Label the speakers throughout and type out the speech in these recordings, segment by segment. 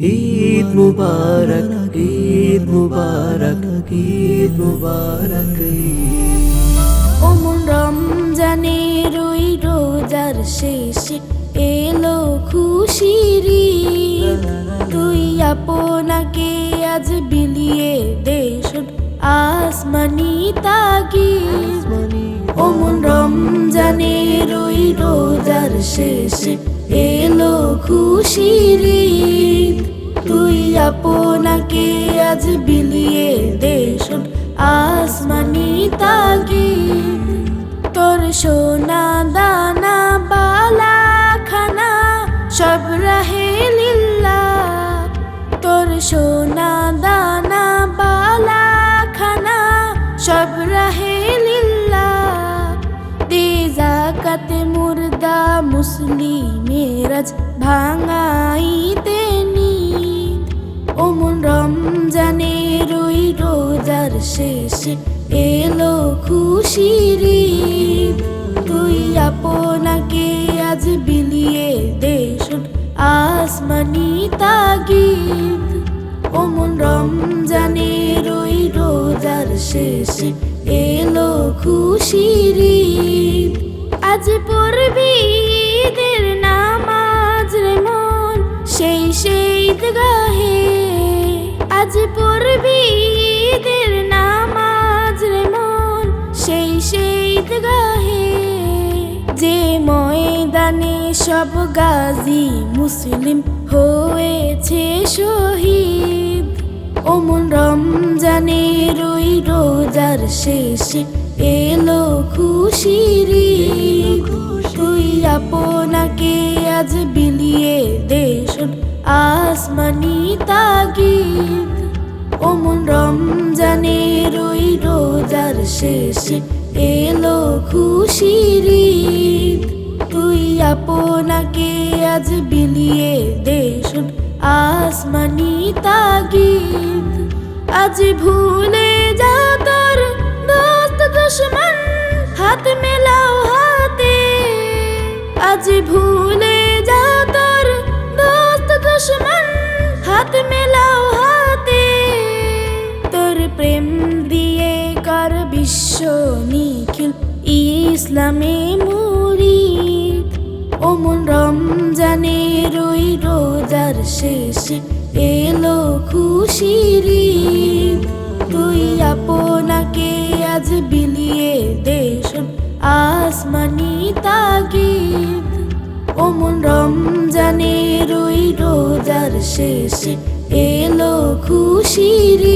Speaker 1: ঈদ মুবারক ঈদ মুবারক ঈদ মুবারক
Speaker 2: ওমন রমজানের ওই রোজার শেষে এলো খুশির। তুই আপনাকে আজ বিলিয়ে দেশ আসমানি তাগিদ ওমন রমজানের ওই রোজার শেষে এলো খুশির। তুই আপনাকে আজ বিলিয়ে দেশ আসমানি তাগিদ তোর সোনা দানা, বালা, খানা, সব রাহে লিল্লা তোর সোনা দানা, বালা, খানা, সব রাহে মুর্দা মুসলিমেরাজ ভাঙাইতে নিদ ওমন রমজানের ওই রোজার শেষে এলো খুশির। তুই আপনাকে আজ বিলিয়ে দেশ আসমানি তাগিদ ওমন রমজানের ওই রোজার শেষে এলো খুশির। আজ পড়বি সেই সেই গাহে আজ পড়বি ঈদের নামাজ রে মন সেই সেই গাহে যে ময়দানে সব গাজী মুসলিম হয়েছে শহীদ ওমন রমজানের ওই রোজার শেষে এলো খুশির। তুই আপনাকে আজ দেশ আসমানি তাগিদ ওমন রমজানের ওই রোজার শেষে এলো খুশির ঈদ। তুই আপনাকে আজ বিলিয়ে দেশ আসমানি তাগিদ আজ ভুলে যা তোর দোস্ত দুশ্মন, হাত মেলাও হাতে আজ ভুলে প্রেম দিয়ে কর বিশ্ব নিখিল। ইসলামে মুরিদ। ওমন রমজানের ওই রোজার শেষে এলো খুশির। তুই আপনাকে আজ বিলিয়ে দেশ আসমানি তাগিদ। ওমন রমজানের ওই রোজার শেষে এলো খুশির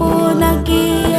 Speaker 2: তুই আপনাকে